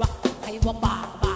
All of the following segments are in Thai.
ว่าใครว่าบาป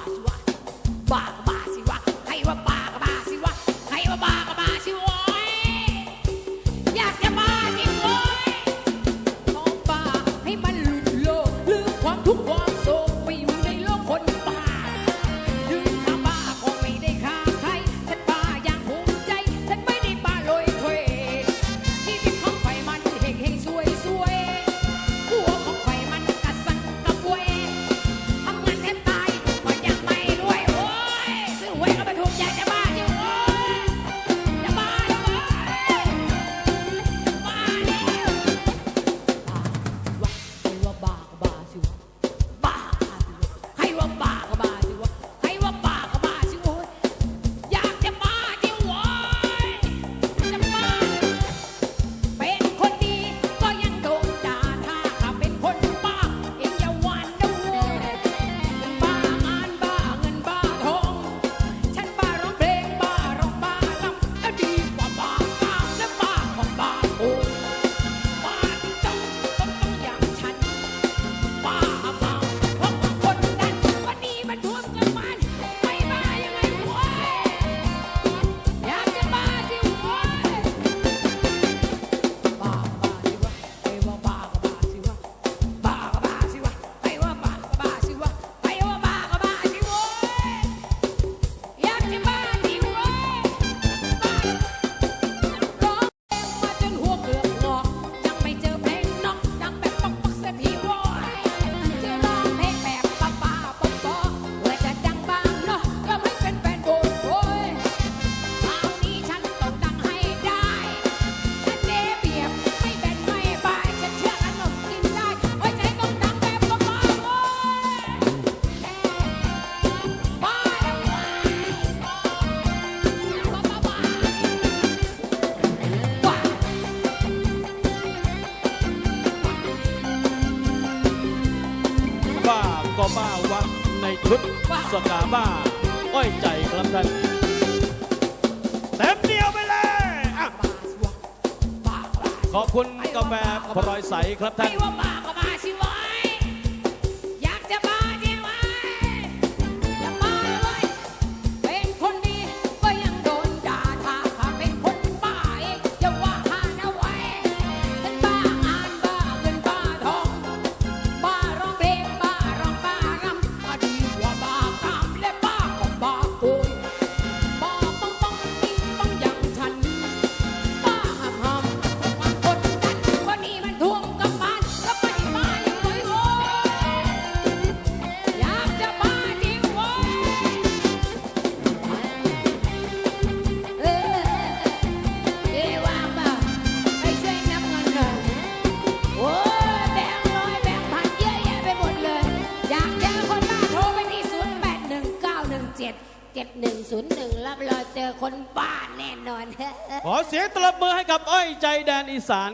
ก็บ้าวังในชุดสกาบ้า อ้อยใจครับท่านเต็มเดียวไปเลยขอบคุณกาแฟพลอยใสครับท่าน เจ็ดหนึ่งศูนย์หนึ่งรับรอยเจอคนบ้าแน่นอน ขอเสียงตบมือให้กับอ้อยใจแดนอีสาน